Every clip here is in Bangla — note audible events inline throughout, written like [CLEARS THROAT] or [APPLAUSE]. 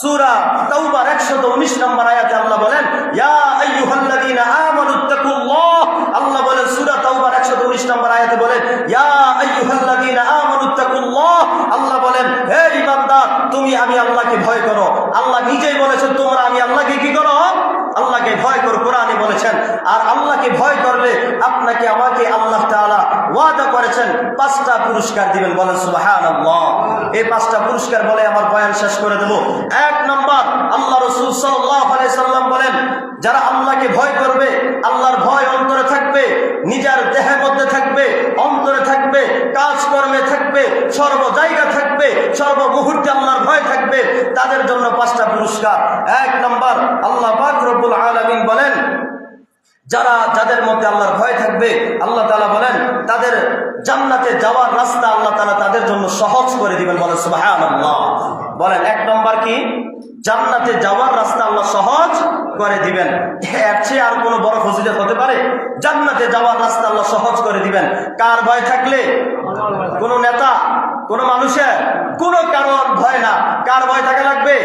সূরা তাওবার 119 নম্বর আয়াতে আল্লাহ বলেন, ইয়া আইয়ুহাল্লাযীনা আমানুত্তাকুল্লাহ আল্লাহ বলেন, সূরা তাওবার 119 নম্বর আয়াতে বলেন, ইয়া আইয়ুহাল্লাযীনা আমানুত্তাকুল্লাহ আল্লাহ বলেন, হে ইমানদার, তুমি আমি আল্লাহকে ভয় করো। আল্লাহ নিজেই বলেছেন, তোমরা আমি আল্লাহকে কি করো? আল্লাহকে ভয় করো, কোরআনে বলেছেন। আর আল্লাহকে ভয় করলে আপনাকে, আমাকে আল্লাহ তাআলা ওয়াদা করেছেন, পাঁচটা পুরস্কার দিবেন, বলেন সুবহানাল্লাহ। এই পাঁচটা পুরস্কার বলে আমার বয়ান শেষ করে দেব। এক নম্বর, আল্লাহ রসুল সাল্লাম বলেন, যারা আল্লাহকে ভয় করবে, আল্লাহর ভয় অন্তরে থাকবে, নিজের দেহের মধ্যে থাকবে, অন্তরে থাকবে, কাজকর্মে থাকবে, সর্ব জায়গা থাকবে, সর্ব মুহূর্তে আল্লাহর ভয় থাকবে, তাদের জন্য পাঁচটা পুরস্কার। এক নম্বর, আল্লাহ পাক রব্বুল আলামিন বলেন যারা যাদের মধ্যে আল্লাহর ভয় থাকবে, আল্লাহ তালা বলেন, তাদের জান্নাতে যাওয়ার রাস্তা আল্লাহ তালা তাদের জন্য সহজ করে দিবেন বলেন, সুবহানাল্লাহ। বলেন, এক নম্বর কি? জান্নাতে যাওয়ার রাস্তা আল্লাহ সহজ করে দিবেন। এর চেয়ে আর কোনো বড় ফজিলত হতে পারে? জান্নাতে যাওয়ার রাস্তা আল্লাহ সহজ করে দিবেন। কার ভয় থাকলে? কোন নেতা, কোন মানুষের, কোন কারণ ভয় না। কার ভয় থাকা লাগবে?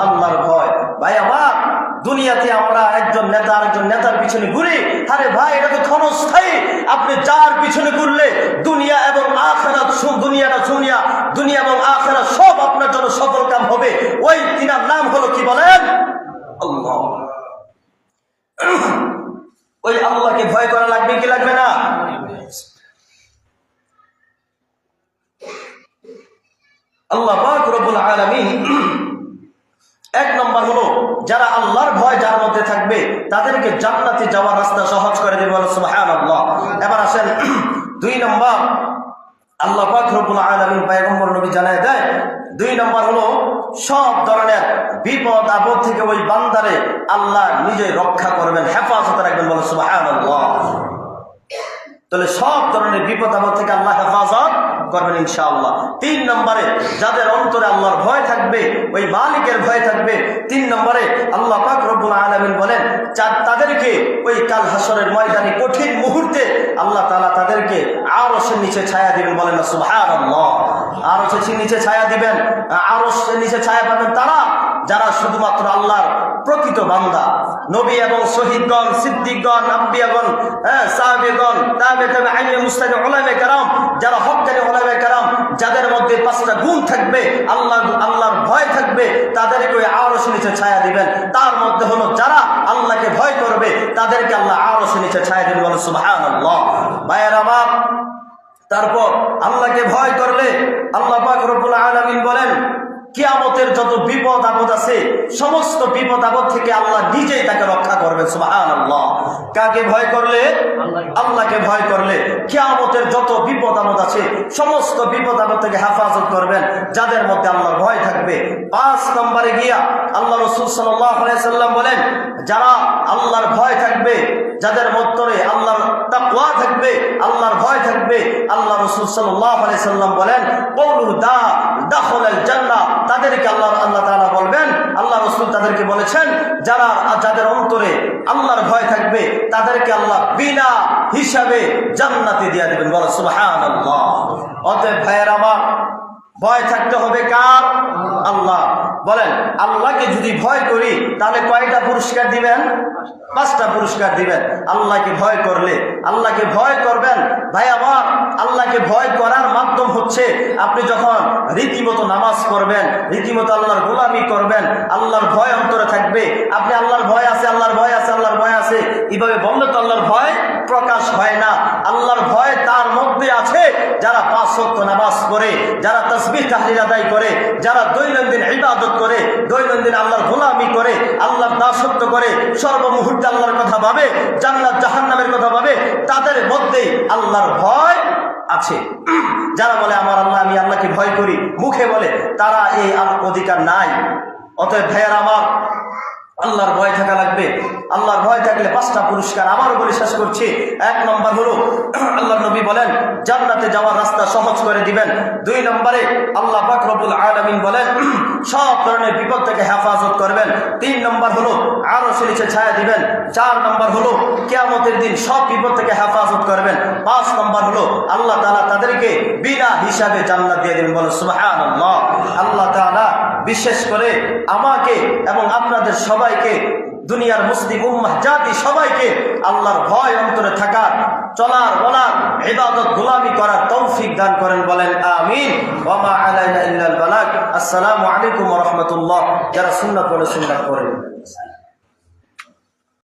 আল্লাহর ভয়। ভাই, আমার দুনিয়াতে আমরা একজন নেতা, আরেকজন নেতার পিছনে ঘুরি। আরে ভাই, এটা তো ক্ষণস্থায়ী। আপনি যার পিছনে ঘুরলে দুনিয়া এবং আখেরাত সু- দুনিয়াটা শুনিয়া দুনিয়া এবং আখেরাত সব আপনার জন্য সফল কাম হবে। ওই তিনার নাম হলো কি বলেন? আল্লাহ। ওই আল্লাহকে ভয় করা লাগবে কি লাগবে না? আল্লাহ পাক রব্বুল আলামিন এক নম্বর হলো, যারা আল্লাহর ভয় যার মধ্যে থাকবে, তাদেরকে জান্নাতে যাওয়ার রাস্তা সহজ করে দেবে বলো, সুবহানাল্লাহ। এবার আসেন, [CLEARS THROAT] দুই নম্বর, আল্লাহ পাক রব্বুল আলামিন পয়গম্বর নবী জানায় দেয়, দুই নম্বর হলো, সব ধরনের বিপদ, আপদ থেকে ওই বান্দারে আল্লাহ নিজে রক্ষা করবেন, হেফাজত রাখবেন বলো, সুবহানাল্লাহ। তাহলে সব ধরনের বিপদ, আপদ থেকে আল্লাহ হেফাজত করবেন ইনশাআল্লাহ। তিন নম্বরে যাদের অন্তরে আল্লাহর ভয় থাকবে, ওই মালিকের ভয় থাকবে, তিন নম্বরে আল্লাহ পাক রব্বুল আলামিন বলেন যা- তাদেরকে ওই কাল হাসরের ময়দানে কঠিন মুহূর্তে আল্লাহ তাআলা তাদেরকে আরশের নিচে ছায়া দিবেন বলেন সুবহানাল্লাহ। আরশের নিচে ছায়া দিবেন, আরশের নিচে ছায়া পাবেন তারা যারা শুধুমাত্র আল্লাহর প্রকৃত বান্দা। নবী এবং শহীদগণ, সিদ্দিকগণ, আম্বিয়াগণ হ্যাঁ সাহাবেগণ তাবে তাবে আইনে মুস্তাকে ওলামে কারাম, যারা কারাম যাদের মধ্যে পাঁচটা গুণ থাকবে, আল্লাহ, আল্লাহর ভয় থাকবে, তাদেরকে ওই আরশ নিচে ছায়া দিবেন। তার মধ্যে হলো যারা আল্লাহকে ভয় করবে, তাদেরকে আল্লাহ আরশ নিচে ছায়া দিবেন বলে সুবহানাল্লাহ। ভাইয়ের আমার, তারপর আল্লাহকে ভয় করলে আল্লাহ পাক রব্বুল আলামিন বলেন কিয়ামতের যত বিপদ আপদ আছে, সমস্ত বিপদ আপদ থেকে আল্লাহ নিজেই তাকে রক্ষা করবেন কাকে ভয় করলে? আল্লাহকে ভয় করলে। কিয়ামতের যত বিপদ আপদ আছে, সমস্ত বিপদ আপদ থেকে হেফাজত করবেন, যাদের মধ্যে আল্লাহর ভয় থাকবে। পাঁচ নম্বরে গিয়া আল্লাহ রসুল সাল্লাম বলেন, যারা আল্লাহর ভয় থাকবে, যাদের মধ্যে আল্লাহর তাকওয়া থাকবে, আল্লাহর ভয় থাকবে, আল্লাহ রসুল সাল্লাল্লাহু আলাইহি সাল্লাম বলেন কওলু দা, দাখলাল জান্নাহ। তাদেরকে আল্লাহ আল্লাহ তালা বলবেন, আল্লাহ রসুল তাদেরকে বলেছেন, যারা যাদের অন্তরে আল্লাহর ভয় থাকবে, তাদেরকে আল্লাহ বিনা হিসাবে জান্নাতে দিয়া দেবেন। বলো সুহান অতএব ভাইয়ের আমার, ভয় থাকতে হবে কার? আল্লাহ। বলেন, আল্লাহকে যদি ভয় করি, তাহলে কয়টা পুরস্কার দিবেন? পাঁচটা পুরস্কার দিবেন। আল্লাহকে ভয় করলে। আল্লাহকে ভয় করবেন? ভাই, আমার আল্লাহকে ভয় করার মাধ্যম হচ্ছে আপনি যখন রীতিমতো নামাজ করবেন রীতিমতো আল্লাহর গোলামি করবেন, আল্লাহর ভয় অন্তরে থাকবে। আপনি আল্লাহর ভয় আছে, আল্লাহর ভয় আছে, আল্লাহর ভয় আছে। এইভাবে বললে তো আল্লাহর ভয় প্রকাশ হয় না। আল্লাহর ভয় তার মধ্যে আছে যারা পাঁচ সত্য নামাজ পড়ে, যারা তসবিহ, তাহলিল আদায় করে, যারা দৈনন্দিন ইবাদত করে, দৈনন্দিন আল্লাহর গোলামি করে, আল্লাহর দাসত্ব করে, সর্বমুহূর্তে আল্লাহর কথা ভাবে, জান্নাত, জাহান্নামের কথা ভাবে, তাদের মধ্যেই আল্লাহর ভয় আছে। যারা বলে, আমার আল্লাহ, আমি আল্লাহকে ভয় করি। মুখে বলে, তারা এই অধিকার নাই। অতএব, ভাইয়ার আমার আল্লাহর ভয় থাকা লাগবে। আল্লাহর ভয় থাকলে পাঁচটা পুরস্কার আবারও বলে শেষ করছি। এক নম্বর হলো আল্লাহ নবী বলেন, জান্নাতে যাওয়ার রাস্তা সহজ করে দিবেন। দুই নম্বরে, আল্লাহ পাক রব্বুল আলামিন বলেন, সব ধরনের বিপদ থেকে হেফাজত করবেন। তিন নম্বর হলো আরও নিচে ছায়া দিবেন। চার নম্বর হলো, কেয়ামতের দিন সব বিপদ থেকে হেফাজত করবেন। পাঁচ নম্বর হলো, আল্লাহ তাআলা তাদেরকে বিনা হিসাবে জান্নাত দিয়ে দিবেন। বলে সুবহানাল্লাহ। আল্লাহ তাআলা বিশেষ করে আমাকে এবং আপনাদের সবাইকে, দুনিয়ার মুসলিম উম্মাহ, জাতি সবাইকে আল্লাহর ভয় অন্তরে থাকা, চলার, বলার, ইবাদত, গুলামি করার তৌফিক দান করেন, বলেন আমিন। ওমা আলাইনা ইল্লাল বালাগ। আসসালামু আলাইকুম ওয়া রাহমাতুল্লাহ। যারা সুন্নাত বলে সুন্নাত করেন